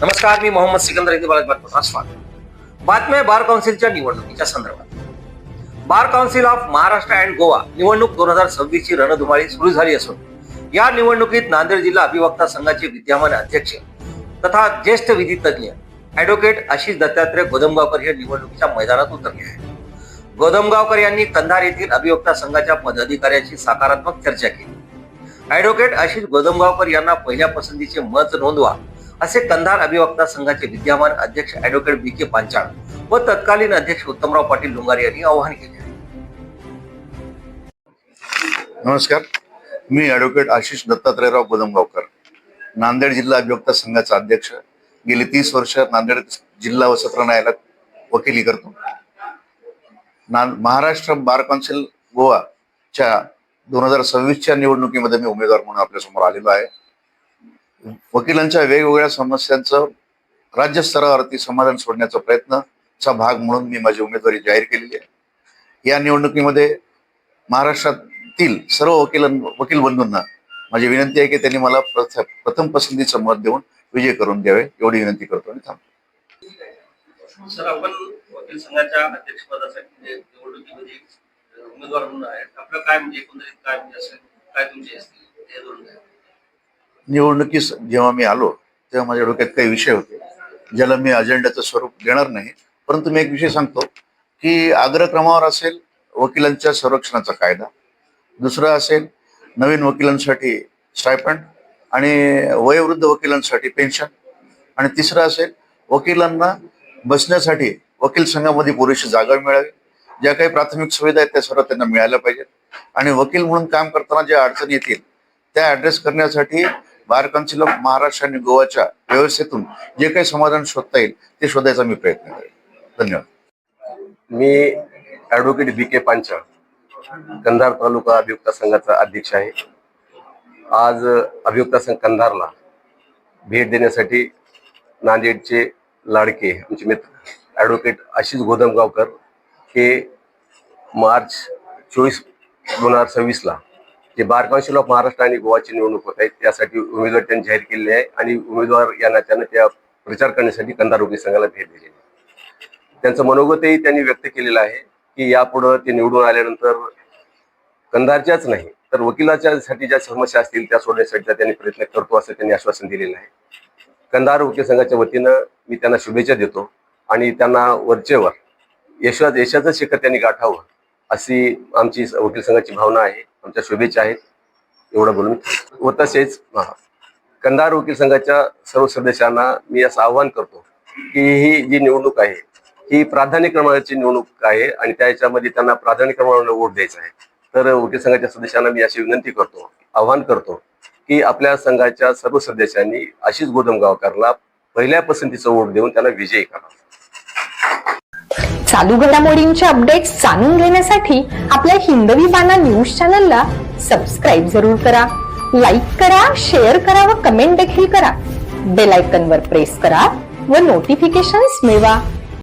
नमस्कार मी मोहम्मद सिकंदर बातमीचा स्वागत. बातम्या बार काउन्सिलच्या निवडणुकीच्या संदर्भात. Bar council of Maharashtra and Goa निवडणूक दोन हजार सव्वीस ची रणधुमाळी सुरू झाली असून या निवडणुकीत नांदेड जिल्हा अभिवक्ता संघाचे विद्यमान अध्यक्ष तथा ज्येष्ठ विधी तज्ज्ञ ऍडव्होकेट आशिष दत्तात्रय गोदमगावकर हे निवडणुकीच्या मैदानात उतरले आहेत. गोदमगावकर यांनी कंधार येथील अभिवक्ता संघाच्या पदाधिकाऱ्यांशी सकारात्मक चर्चा केली. ऍडव्होकेट आशिष गोदमगावकर यांना पहिल्या पसंतीचे मत नोंदवा असे कंधार अभिवक्ता संघाचे विद्यमान अध्यक्ष ऍडव्होकेट बी के पांचाळ व तत्कालीन अध्यक्ष उत्तमराव पाटील डोंगारे यांनी आवाहन केले. नमस्कार. मी ॲडव्होकेट आशिष दत्तात्रयराव गोदमगावकर नांदेड जिल्हा अभिवक्ता संघाचा अध्यक्ष. गेली तीस वर्ष नांदेड जिल्हा व सत्र न्यायालयात वकिली करतो. महाराष्ट्र बार कौन्सिल गोवाच्या दोन हजार सव्वीसच्या निवडणुकीमध्ये मी उमेदवार म्हणून आपल्यासमोर आलेलो आहे. वकिलांच्या वेगवेगळ्या समस्यांचं राज्यस्तरावरती समाधान सोडण्याचा प्रयत्नचा भाग म्हणून मी माझी उमेदवारी जाहीर केलेली आहे. या निवडणुकीमध्ये महाराष्ट्रातील सर्व वकील वकील बंधूंना माझी विनंती आहे की त्यांनी मला प्रथम पसंतीचं मत देऊन विजय करून द्यावे एवढी विनंती करतो आणि थांबतो. सर आपण वकील संघाच्या अध्यक्षपदासाठी निवडणुकीमध्ये उमेदवार म्हणून आहे आपलं काय म्हणजे एकंदरीत काय म्हणजे असेल काय तुमचे असतील हे दोन निवडणुकीस जेव्हा मी आलो तेव्हा माझ्या डोक्यात काही विषय होते ज्याला मी अजेंड्याचं स्वरूप देणार नाही. परंतु मी एक विषय सांगतो की अग्रक्रमावर असेल वकिलांच्या संरक्षणाचा कायदा दुसरा असेल नवीन वकिलांसाठी स्टायपंड आणि वयोवृद्ध वकिलांसाठी पेन्शन आणि तिसरं असेल वकिलांना बसण्यासाठी वकील संघामध्ये पुरेशी जागा मिळावी ज्या काही प्राथमिक सुविधा आहेत त्या सर्व त्यांना मिळाल्या पाहिजेत. आणि वकील म्हणून काम करताना ज्या अडचणी येतील त्या ॲड्रेस करण्यासाठी बार लोक महाराष्ट्र आणि गोवाच्या व्यवस्थेतून जे काही समाधान शोधता येईल ते शोधायचा मी प्रयत्न करेन. धन्यवाद. मी advocate B K Panchal Kandhar taluka अभियुक्ता संघाचा अध्यक्ष आहे. आज अभियुक्ता संघ कंधारला भेट देण्यासाठी नांदेडचे लाडके आमचे मित्र ॲडव्होकेट आशिष गोदमगावकर हे मार्च चोवीस दोन हजार सव्वीसला जे बार काउन्सिल ऑफ महाराष्ट्र आणि गोवाची निवडणूक होत आहे त्यासाठी उमेदवार त्यांनी जाहीर केलेले आहे आणि उमेदवार या नात्यानं त्या प्रचार करण्यासाठी कंधार वकील संघाला भेट दिलेली त्यांचं मनोगतही त्यांनी व्यक्त केलेलं आहे की यापुढं ते निवडून आल्यानंतर कंधारच्याच नाही तर वकिलाच्या साठी ज्या समस्या असतील त्या सोडण्यासाठी त्यांनी प्रयत्न करतो असं त्यांनी आश्वासन दिलेलं आहे. कंधार वकील संघाच्या वतीनं मी त्यांना शुभेच्छा देतो आणि त्यांना वरचेवर यशा यशाचं शिखर त्यांनी गाठावं अशी आमची वकील संघाची भावना आहे. आमच्या शुभेच्छा आहेत. एवढं बोलून व तसेच कंधार वकील संघाच्या सर्व सदस्यांना मी असं आवाहन करतो की ही जी निवडणूक आहे ही प्राधान्य क्रमांकाची निवडणूक आहे आणि त्याच्यामध्ये त्यांना प्राधान्य वोट द्यायचा आहे. तर वकील संघाच्या सदस्यांना मी अशी विनंती करतो आवाहन करतो की आपल्या संघाच्या सर्व सदस्यांनी अशीच गोदमगावकरला पहिल्या पसंतीचं वोट देऊन त्यांना विजयी करा चालू घडामोडींचे अपडेट्स जाणून घेण्यासाठी आपल्या हिंदवी बाना न्यूज चॅनलला सबस्क्राईब जरूर करा. लाईक करा शेअर करा व कमेंट देखील करा. बेल आयकनवर प्रेस करा व नोटिफिकेशन्स मिळवा.